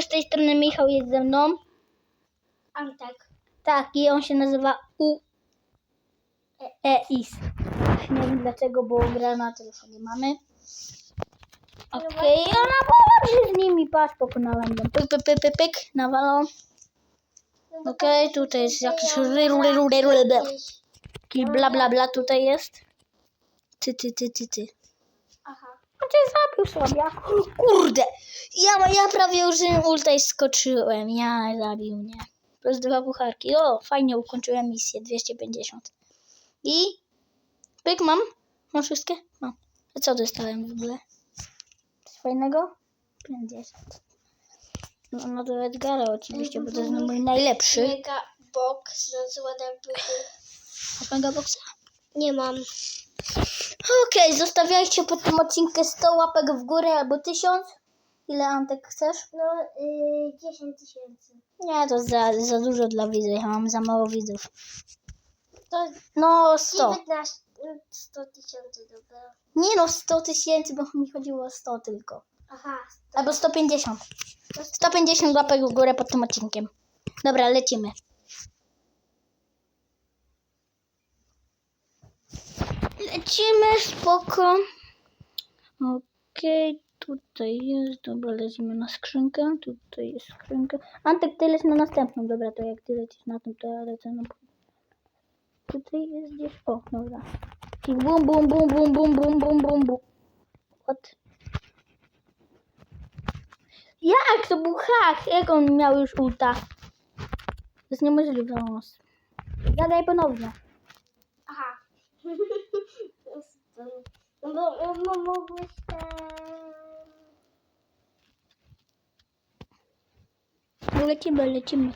Z tej strony Michał jest ze mną. Antek. Tak, i on się nazywa U. EIS. Nie wiem dlaczego, bo gra na telefonie mamy. Okej, okay, ona położy z nimi, patrz, pokonałem ją. Pyk, pyk, pyk, pyk, pyk, nawalą. Okej, tutaj jest jakiś ryru. Jakiś bla, bla, bla tutaj jest. Ty, ty, ty, ty, ty. Aha. On cię zabił słabiak. Kurde! Ja, ja prawie już ulta i skoczyłem. Ja zabił mnie. Plus dwa pucharki. O, fajnie ukończyłem misję. 250. I... Pyk, mam? Mam wszystkie? Mam. A co dostałem w ogóle? Coś fajnego? 50. No, no to Edgara oczywiście, bo to jest mój najlepszy. Mega box z ładem Masz megaboxa? Nie mam. Okej, zostawiajcie pod tym odcinkiem 100 łapek w górę albo 1000. Ile Antek chcesz? No, y, 10 tysięcy. Nie, to za, za dużo dla widzów. Ja mam za mało widzów. To No 100. 19, y, 100 tysięcy, dobra. Nie no, 100 tysięcy, bo mi chodziło o 100 tylko. Aha. Albo 150. 150 łapek w górę pod tym odcinkiem. Dobra, lecimy. Lecimy, spoko. Okej, tutaj jest, dobra, lecimy na skrzynkę. Tutaj jest skrzynka. Antek, ty leć na następną, dobra, to jak ty lecisz na tą, to ja lecę na... Tutaj jest gdzieś, o, dobra. I bum, bum, bum, bum, bum, bum, bum, bum, bum. What? Jak? To był hak. Jak on miał już ulta? To jest niemożliwe. Zadaj ponownie. Aha. No no, mogłeś ten... Lecimy, lecimy.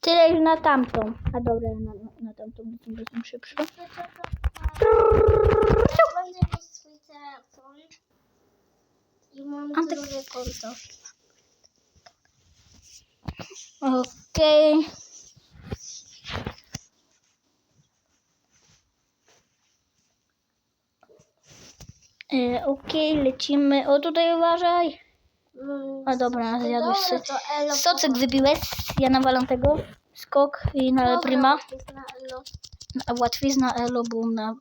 Tyle już na tamtą. A dobra, na, na tamtą, bo jestem szybszy. Będę mieć swój telefon. I mam drugie konto. Okej. E, Okej, lecimy. O, tutaj uważaj. Mm, A dobra, zjadłeś Dobra, to elo. Soczek wybiłeś, ja nawalam tego. Skok i na Dobra, prima. to jest na elo. A łatwizna Elo był na...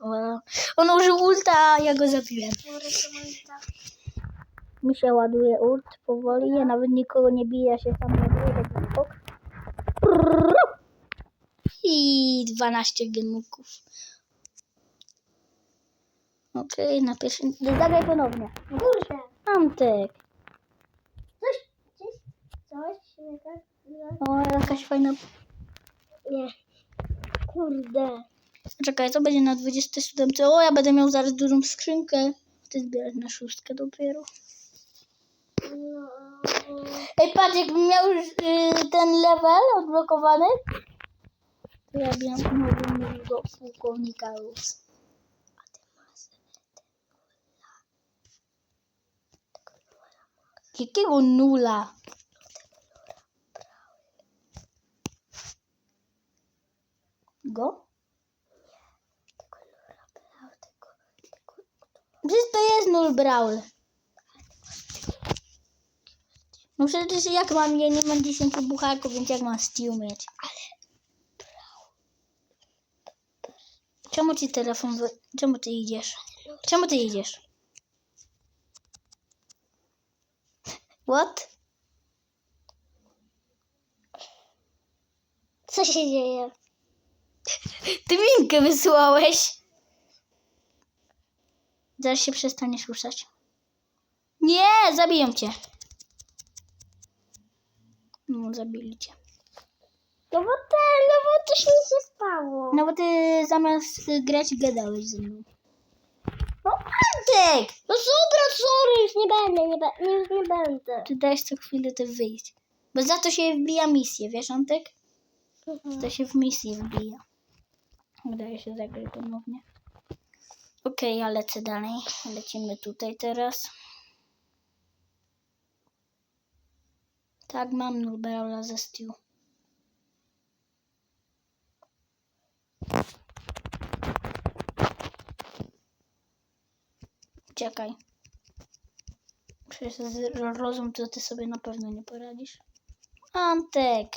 On użył ulta, a ja go zabiłem. Dobra, to mam tak. Mi się ładuje ult powoli, ja nawet nikogo nie biję, ja się sam ładuję, taki skok. I 12 gemuków. Okej, na pierwszym... Zadaj ponownie. Kurde. Antek. Coś, coś, coś, tak? O, jakaś fajna... Nie. Kurde. Czekaj, to będzie na 27. O, ja będę miał zaraz dużą skrzynkę. Ty zbierać na szóstkę dopiero. No, Ej, patrz, jakbym miał już y, ten level odblokowany, to ja bym mógł do pułkownika już. Jakiego nula? Go? Przecież to jest nul brawl. No przecież jak mam, ja nie mam 10 bucharków, więc jak mam Steel mieć? Czemu ci telefon, czemu ty idziesz? Czemu ty idziesz? What? Co się dzieje? Ty minkę wysłałeś. Zaraz się przestaniesz ruszać. Nie, zabiją cię. No, zabili cię. No bo ten, no bo mi się spało. No bo ty zamiast grać gadałeś ze mną. No Antek! No dobra, sorry, już nie będę, nie, be, już nie będę. Ty dajesz co chwilę te wyjść. Bo za to się wbija misję, wiesz Antek? To się w misję wbija. Udaje się zagrać ponownie. Okej, ja lecę dalej. Lecimy tutaj teraz. Tak, mam Nurberala ze Stew. Uciekaj. Przecież rozum to ty sobie na pewno nie poradzisz. Antek!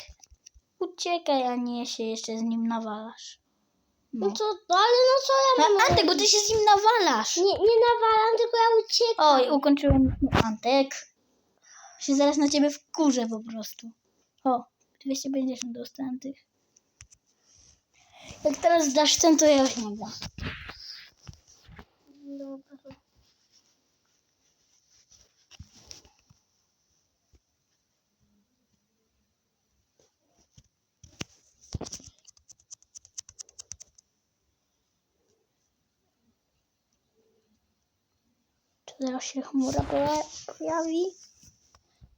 Uciekaj, a nie się jeszcze z nim nawalasz. No No. co, no ale no co ja No, mam Antek, bo ty się z nim nawalasz. Nie, nie nawalam, tylko ja uciekam. Oj, ukończyłem Antek. Się zaraz na ciebie wkurzę po prostu. O, 250 dostałem tych. Jak teraz dasz ten, to ja już nie dam. Dobra. Czy zaraz się chmura poja- pojawi?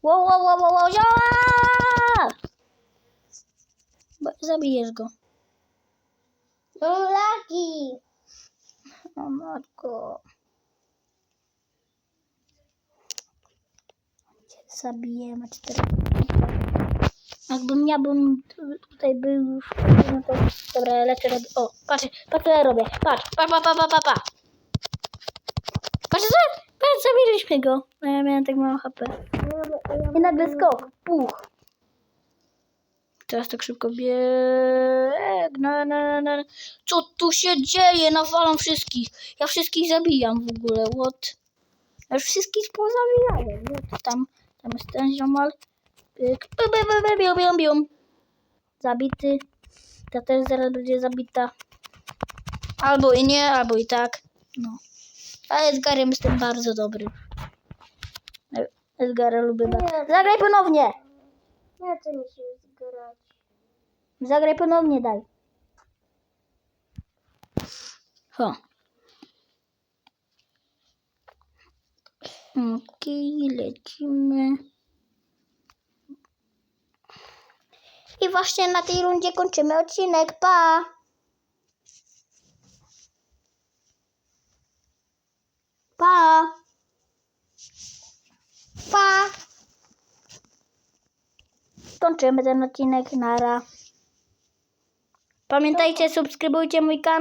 Wow, wow, wow, wow, wow, zabijesz go. Lagi. O matko. Ma cztery. Jakbym ja bym tu- tutaj był już, no to... Dobra, lecę, robię. O, patrz, patrz co ja robię. Patrz, pa, pa, pa, pa, pa, pa. Patrz, co? Patrz, zabiliśmy go. A ja miałem tak mało HP. I nagle skok. Puch. Teraz tak szybko biegnę. na, na, na. Co tu się dzieje? Nawalam wszystkich. Ja wszystkich zabijam w ogóle. What? Ja już wszystkich pozabijałem. Tam, tam jest ten ziomal. Zabity. Ta też zaraz będzie zabita. Albo i nie, albo i tak. No. A Edgarem jestem bardzo dobry. Edgara lubię bardzo. Zagraj ponownie! Ja to mi się zgrać. Zagraj ponownie, daj. Ho. Okej, lecimy. I właśnie na tej rundzie kończymy odcinek. Pa! Pa! Pa! Kończymy ten odcinek. Nara. Pamiętajcie, subskrybujcie mój kanał.